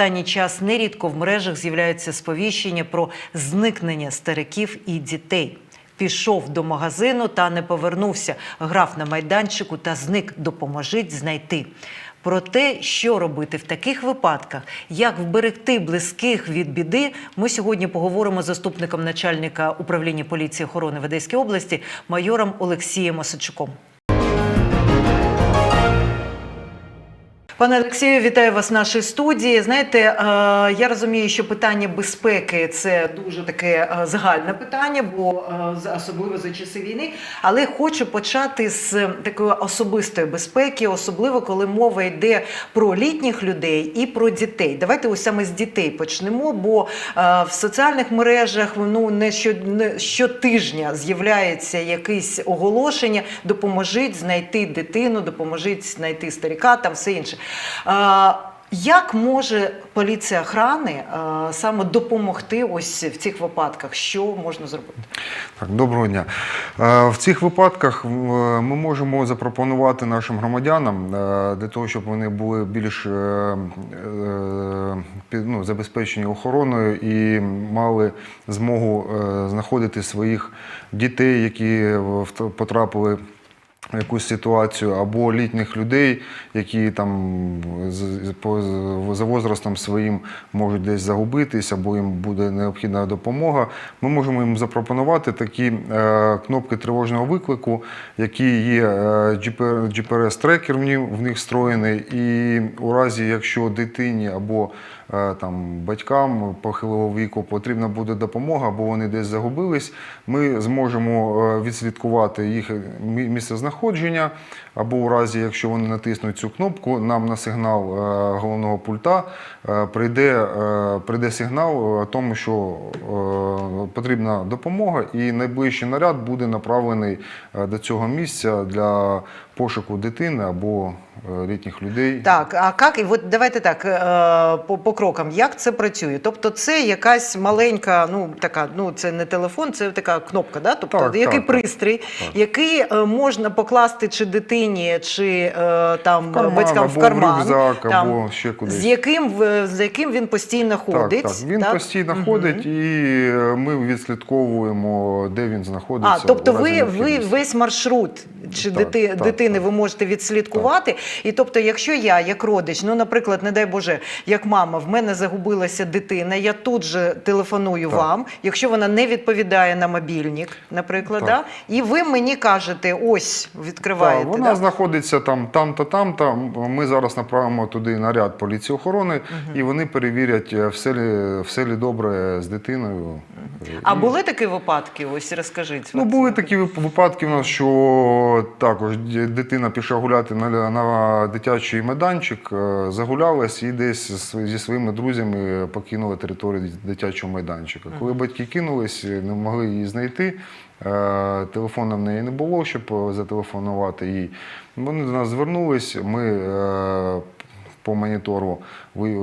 останній час нерідко в мережах з'являються сповіщення про зникнення стариків і дітей. Пішов до магазину та не повернувся. Грав на майданчику та зник. Допоможіть знайти. Про те, що робити в таких випадках, як вберегти близьких від біди, ми сьогодні поговоримо з заступником начальника управління поліції охорони в Одеській області майором Олексієм Осадчуком. Пане Олексію, вітаю вас в нашій студії. Знаєте, е, я розумію, що питання безпеки це дуже таке е, загальне питання, бо е, особливо за часи війни. Але хочу почати з такої особистої безпеки, особливо коли мова йде про літніх людей і про дітей. Давайте ось саме з дітей почнемо, бо в соціальних мережах ну не що не щотижня з'являється якесь оголошення: допоможіть знайти дитину, допоможіть знайти старіка, там все інше. Як може поліція охрани саме допомогти ось в цих випадках? Що можна зробити? Так, доброго дня. В цих випадках ми можемо запропонувати нашим громадянам для того, щоб вони були більш е, е, ну, забезпечені охороною і мали змогу е, знаходити своїх дітей, які потрапили якусь ситуацію, або літніх людей, які там за возрастом своїм можуть десь загубитись, або їм буде необхідна допомога. Ми можемо їм запропонувати такі е, кнопки тривожного виклику, які є е, GPS-трекер в них, встроєний, і у разі, якщо дитині або там, батькам похилого віку потрібна буде допомога, або вони десь загубились, ми зможемо е, відслідкувати їх мі- місце знаходження, або у разі, якщо вони натиснуть цю кнопку, нам на сигнал е, головного пульта е, прийде, е, прийде сигнал е, тому, що е, потрібна допомога, і найближчий наряд буде направлений е, до цього місця для пошуку дитини або е, літніх людей. Так, а як і от давайте так е, по, по крокам, як це працює? Тобто, це якась маленька, ну така, ну це не телефон, це така кнопка, да? Тобто, Так, який так, пристрій, який е, можна покласти чи дитині, чи там карман, батькам в або в карман, рюкзак, там, або ще кудись. з яким з яким він постійно ходить. Так, так. Він так? постійно Мгм. ходить, і ми відслідковуємо, де він знаходиться. А, тобто ви, ви весь маршрут чи Так, дити, так, дитини ви можете відслідкувати. І тобто, якщо я, як родич, ну, наприклад, не дай Боже, як мама, в мене загубилася дитина, я тут же телефоную Так. вам, якщо вона не відповідає на мобільник, наприклад, Так. да? і ви мені кажете, ось відкриваєте. Так, вона да? знаходиться там, там-то, там-то. Ми зараз направимо туди наряд поліції охорони, і вони перевірять, е, все лі, все лі добре з дитиною. А І- були такі випадки? Ось розкажіть. Ну, були такі випадки у нас, що також дитина пішла гуляти на, на дитячий майданчик, е, загулялась і десь зі своїми друзями покинула територію дитячого майданчика. Коли батьки кинулись, не могли її знайти. е, Телефону в неї не було, щоб е, зателефонувати їй. Вони до нас звернулись. Ми е, по монітору ви, е,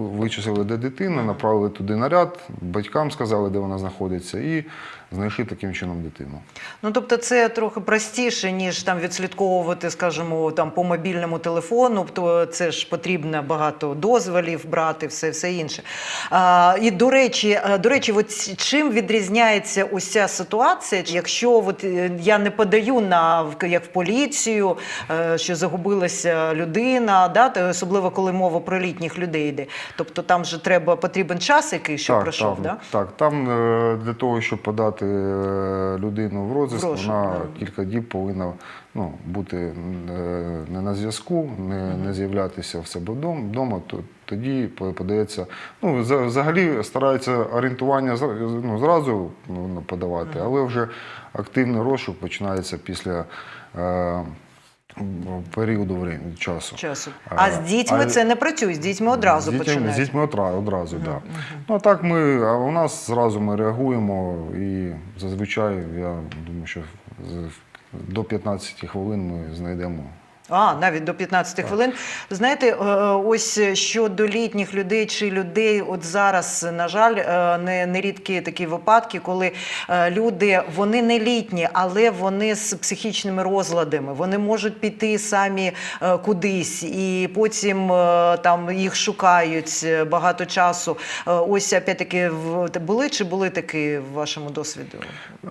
ви- вичислили, де дитина, направили туди наряд, батькам сказали, де вона знаходиться, і знайшли таким чином дитину. Ну, тобто це трохи простіше, ніж там відслідковувати, скажімо, там по мобільному телефону, то це ж потрібно багато дозволів брати, все, все інше. А, і до речі, до речі, от чим відрізняється ось ця ситуація, якщо от е, я не подаю на як в поліцію, е, що загубилася людина, да, особливо коли мова про літніх людей йде. Тобто там же треба потрібен час, який щоб пройшов, так, да? так. Там е, для того, щоб подати е, людину в розіску, вона кілька діб повинна ну, бути е, не на зв'язку, не, не з'являтися в себе вдома, то тоді подається. Ну, взагалі стараються орієнтування ну, зразу ну, подавати, але вже активний розшук починається після. Е, періоду времени, часу. часу. А, А з дітьми а- це не працює, з дітьми одразу з починають. З дітьми одразу, так. Ну а так ми, а у нас зразу ми реагуємо і зазвичай, я думаю, що до 15 хвилин ми знайдемо А, навіть до 15 хвилин. Знаєте, е, ось щодо літніх людей чи людей, от зараз, на жаль, е, не, нерідкі такі випадки, коли е, люди вони не літні, але вони з психічними розладами. Вони можуть піти самі кудись, і потім там їх шукають багато часу. Ось опять-таки були чи були такі в вашому досвіду?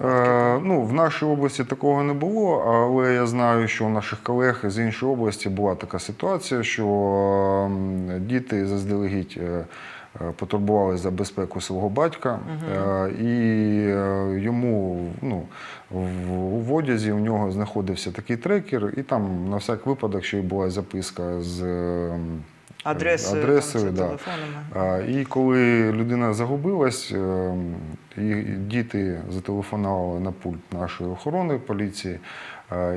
Е, ну, в нашій області такого не було, але я знаю, що у наших колег з іншої області була така ситуація, що діти заздалегідь е, е, потурбували за безпеку свого батька, е, і йому ну, в, одязі в нього знаходився такий трекер, і там на всяк випадок ще й була записка з. ем, Адресою, адресою там, да. телефонами? І коли людина загубилась, е, і діти зателефонували на пульт нашої охорони поліції,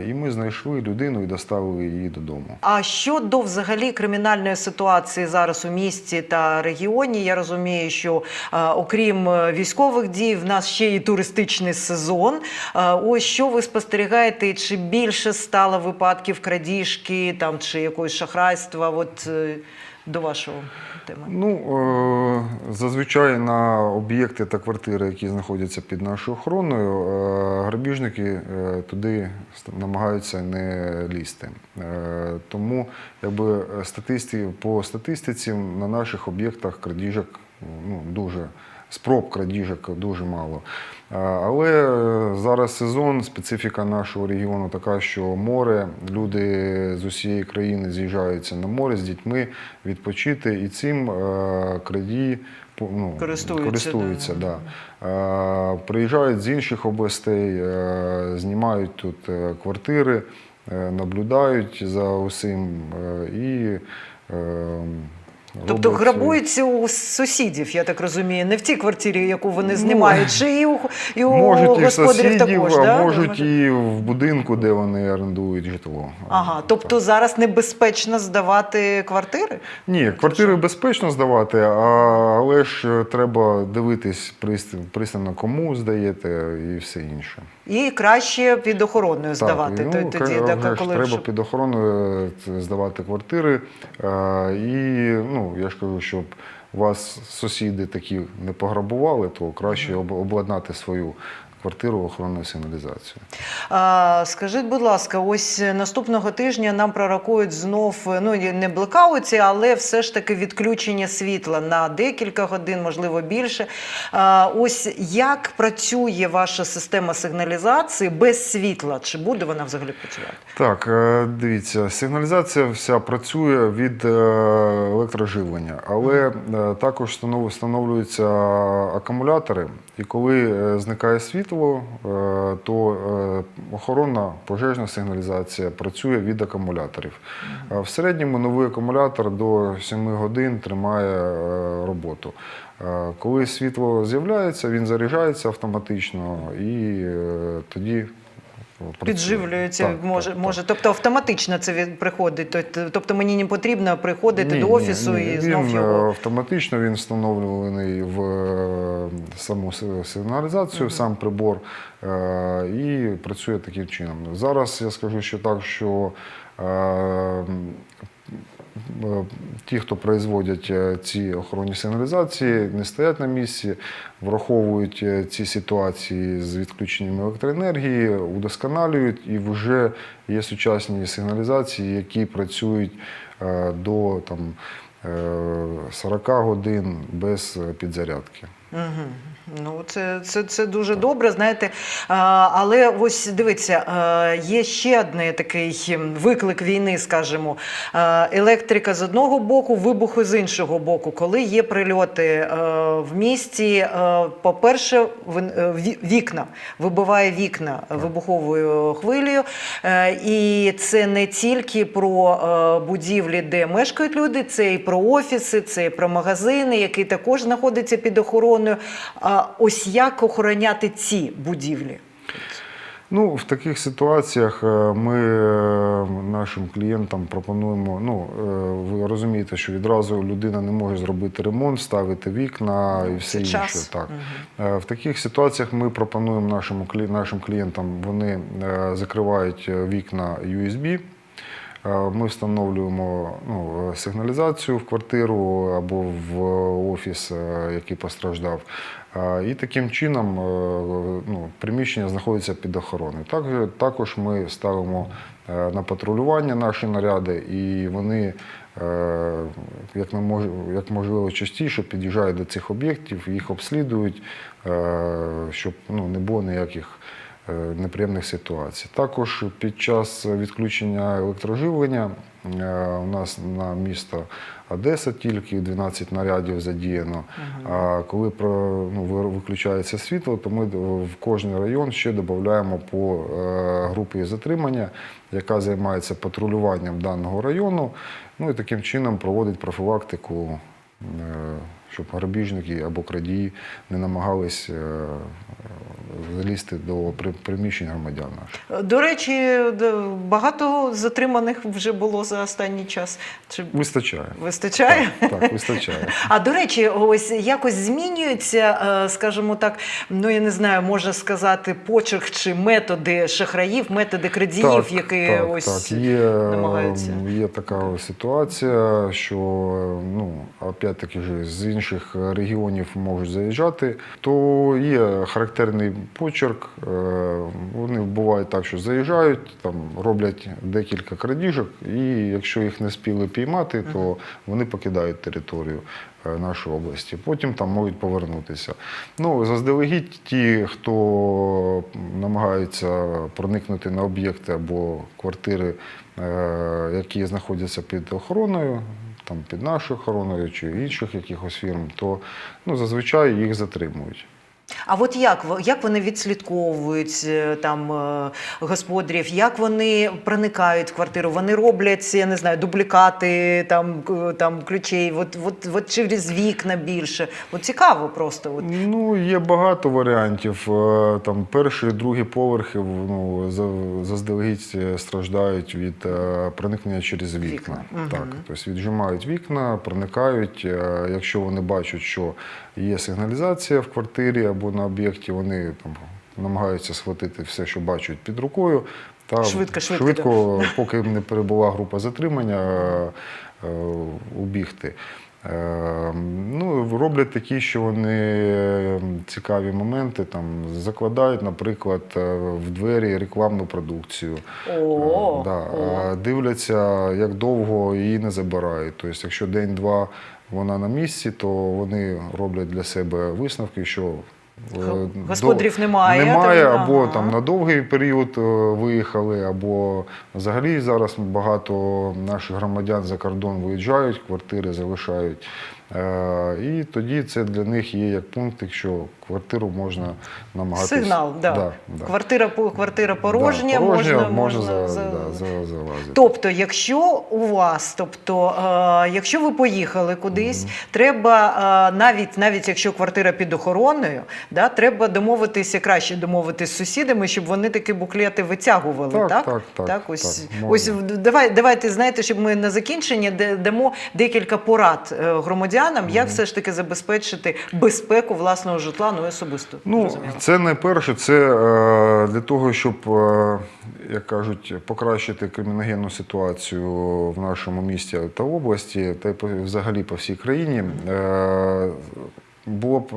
і ми знайшли людину і доставили її додому. А щодо взагалі кримінальної ситуації зараз у місті та регіоні, я розумію, що окрім е, військових дій, в нас ще і туристичний сезон. Ось що ви спостерігаєте, чи більше стало випадків крадіжки там чи якогось шахрайства? От е, до вашого теми. Ну, е, зазвичай на об'єкти та квартири, які знаходяться під нашою охороною, е, грабіжники е, туди намагаються не лізти. Тому якби статисти, по статистиці на наших об'єктах крадіжок ну, дуже. Спроб крадіжок дуже мало. Е, Але зараз сезон, специфіка нашого регіону така, що море, люди з усієї країни з'їжджаються на море з дітьми відпочити, і цим е, крадії ну, Користуються, користуються да. да. Е, Приїжджають з інших областей, знімають тут квартири, наблюдають за усім і. Тобто роблять грабуються у сусідів, я так розумію, не в тій квартирі, яку вони знімають, чи і у, і у Можуть і господарів сусідів, також. а да? можуть і в будинку, де вони орендують житло. Ага, тобто зараз небезпечно здавати квартири? Ні, квартири безпечно здавати, а, але ж е, треба дивитись прист- пристально, кому здаєте і все інше. І краще під охороною здавати. ну, тоді, ка- так, вже ж коли треба щоб- під охороною е, здавати квартири. е, І ну, я ж кажу, щоб вас сусіди такі не пограбували, то краще об- обладнати свою квартиру охоронною сигналізацією. А, скажіть, будь ласка, ось наступного тижня нам пророкують знов ну не блекауті, але все ж таки відключення світла на декілька годин, можливо більше. А, ось як працює ваша система сигналізації без світла? Чи буде вона взагалі працювати? Так, е, дивіться, сигналізація вся працює від е, електроживлення, але е, також встановлюються акумулятори, і коли зникає світло, е, то е, охоронна пожежна сигналізація працює від акумуляторів. Е, В середньому новий акумулятор до 7 годин тримає роботу. Коли світло з'являється, він заряджається автоматично і тоді. Підживлюється, Так, може, так, так. тобто автоматично це приходить. Тобто- мені не потрібно приходити Ні, до офісу ні. і знов він, його. е, автоматично він встановлений в е, саму сигналізацію, сигналізацію, сам прибор, е, і працює таким чином. Зараз я скажу ще так, що ті, хто производять е, ці охоронні сигналізації, не стоять на місці, враховують е, ці ситуації з відключенням електроенергії, удосконалюють, і вже є сучасні сигналізації, які працюють е, до там, е, 40 годин без е, підзарядки. Угу. Ну, це, це, це дуже добре, знаєте. А, але ось дивіться, е, є ще один такий виклик війни, скажімо. Е, електрика з одного боку, вибухи з іншого боку. Коли є прильоти е, в місті, по-перше, е, вікна вибиває вікна вибуховою хвилею. Е, і це не тільки про е, будівлі, де мешкають люди, це і про офіси, це і про магазини, які також знаходяться під охороною. А ось як охороняти ці будівлі? Ну, в таких ситуаціях е, ми е, нашим клієнтам пропонуємо. Ну, е, ви розумієте, що відразу людина не може зробити ремонт, ставити вікна і все інше. час. Так. Е, В таких ситуаціях ми пропонуємо нашому нашим клієнтам, вони закривають вікна USB. Е, Ми встановлюємо ну, сигналізацію в квартиру або в офіс, е, який постраждав. Е, І таким чином е, ну, приміщення знаходиться під охороною. Так- Також ми ставимо е, на патрулювання наші наряди, і вони е, як, як можливо частіше під'їжджають до цих об'єктів, їх обслідують, е, щоб ну, не було ніяких е, неприємних ситуацій. Також під час відключення електроживлення е, у нас на місто Одеса тільки 12 нарядів задіяно. А коли про, ну, виключається світло, то ми в кожний район ще додаємо по е, групі затримання, яка займається патрулюванням даного району. Ну і таким чином проводить профілактику, е, щоб грабіжники або крадії не намагались е, залізти до приміщень громадян наших. До речі, багато затриманих вже було за останній час. Чи Вистачає. вистачає? Так, так, вистачає. А до речі, ось якось змінюється, е, скажімо так, ну я не знаю, можна сказати, почерк чи методи шахраїв, методи крадіїв, які так, ось так. Є, намагаються. Є така ситуація, що ну, опять-таки з інших регіонів можуть заїжджати, то є характерний почерк. Е, Вони бувають так, що заїжджають, там роблять декілька крадіжок, і якщо їх не спіли піймати, то вони покидають територію е, нашої області. Потім там можуть повернутися. Ну, заздалегідь ті, хто намагається проникнути на об'єкти або квартири, е, які знаходяться під охороною, там під нашою охороною чи інших якихось фірм, то ну, зазвичай їх затримують. А от як, як вони відслідковують е, там е, господарів, як вони проникають в квартиру? Вони роблять, я не знаю, дублікати там, там ключей, от, от, от через вікна більше. От цікаво просто. От. Ну, є багато варіантів. Е, Там перші, другі поверхи ну, за- заздалегідь страждають від проникнення через вікна. Вікна. Так, тобто віджимають вікна, проникають. Якщо вони бачать, що є сигналізація в квартирі або на об'єкті, вони там намагаються схватити все, що бачать під рукою. Та Швидко, швидко, швидко поки не перебула група затримання, е, е, убігти. Е, Ну, роблять такі, що вони цікаві моменти там закладають, наприклад, в двері рекламну продукцію. О, да. о. Дивляться, як довго її не забирають. Тобто, якщо день-два вона на місці, то вони роблять для себе висновки, що до- господарів немає, Немає, там, або ага. там на довгий період е, виїхали, або взагалі зараз багато наших громадян за кордон виїжджають, квартири залишають. Е, І тоді це для них є як пункт, якщо квартиру можна намагатися. Сигнал, да. Да, да. Квартира, квартира порожня, Да, порожня, можна, можна можна за, за- да, за- залазити. Тобто, якщо у вас, тобто, е, якщо ви поїхали кудись, треба е, навіть навіть якщо квартира під охороною, да, треба домовитися краще домовитися з сусідами, щоб вони такі буклети витягували. Так, Так, так, так, ось, так, ось давай, давайте знаєте, щоб ми на закінчення дамо декілька порад е, громадянам, як все ж таки забезпечити безпеку власного житла, ну і особисто. Ну, зрозуміло. це найперше, це е, для того, щоб, е, як кажуть, покращити криміногенну ситуацію в нашому місті та області, та й взагалі по всій країні, е, було б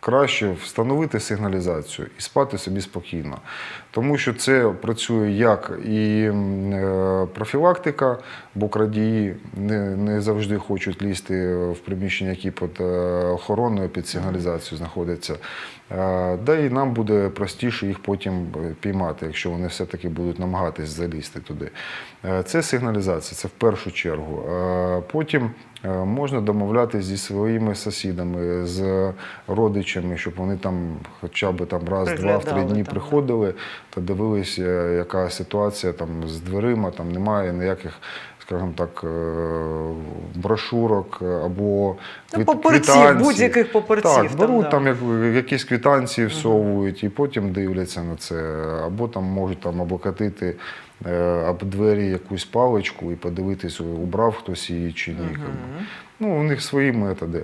краще встановити сигналізацію і спати собі спокійно. Тому що це працює як і е, профілактика, бо крадії не, не завжди хочуть лізти в приміщення, які під е, охороною, під сигналізацією знаходяться. Е, Да і нам буде простіше їх потім піймати, якщо вони все-таки будуть намагатись залізти туди. Це сигналізація, це в першу чергу. Потім можна домовлятися зі своїми сусідами, з родичами, щоб вони там хоча б там раз, два, в три дні там, приходили та дивилися, яка ситуація там з дверима, там немає ніяких. Скажімо так, е, брошурок або Ну, квит- будь-яких папірців Так, там, беруть да. там як, якісь квитанції всовують і потім дивляться на це. Або там можуть там облокотити е, об двері якусь паличку і подивитись, убрав хтось її чи ні. якби. Ну, у них свої методи.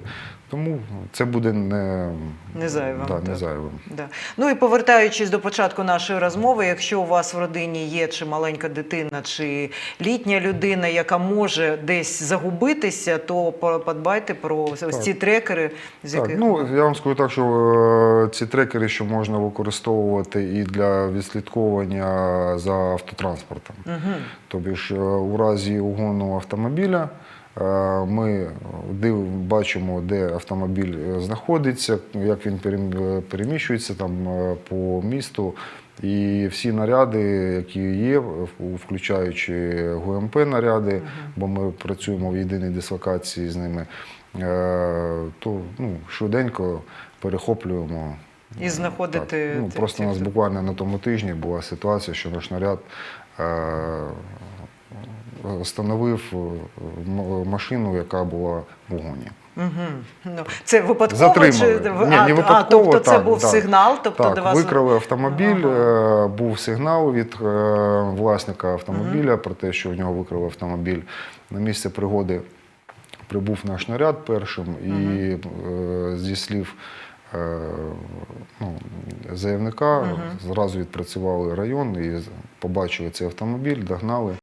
Тому це буде не, Не зайвим, Да, не зайвим. Да. Ну і повертаючись до початку нашої розмови, якщо у вас в родині є чи маленька дитина, чи літня людина, яка може десь загубитися, то подбайте про ось ці трекери, з Так, яких ну я вам скажу так, що е, ці трекери, що можна використовувати і для відслідковування за автотранспортом. Угу. Тобі ж е, у разі угону автомобіля ми бачимо, де автомобіль е, знаходиться, як він е, переміщується там е, по місту. І всі наряди, які є, включаючи ГУМП наряди, бо ми працюємо в єдиній дислокації з ними, е, то ну, швиденько перехоплюємо. І знаходити Так. Ну, просто у нас буквально на тому тижні була ситуація, що наш наряд е, встановив е, машину, яка була в угоні. Угу. Ну, це випадково Затримали. чи Ні, не а, а, тобто це так, був так. сигнал, тобто так, до вас викрали автомобіль, Ага. е, був сигнал від е, власника автомобіля про те, що в нього викрали автомобіль. На місце пригоди прибув наш наряд першим і е, зі слів ну, заявника зразу відпрацювали район і побачили цей автомобіль, догнали.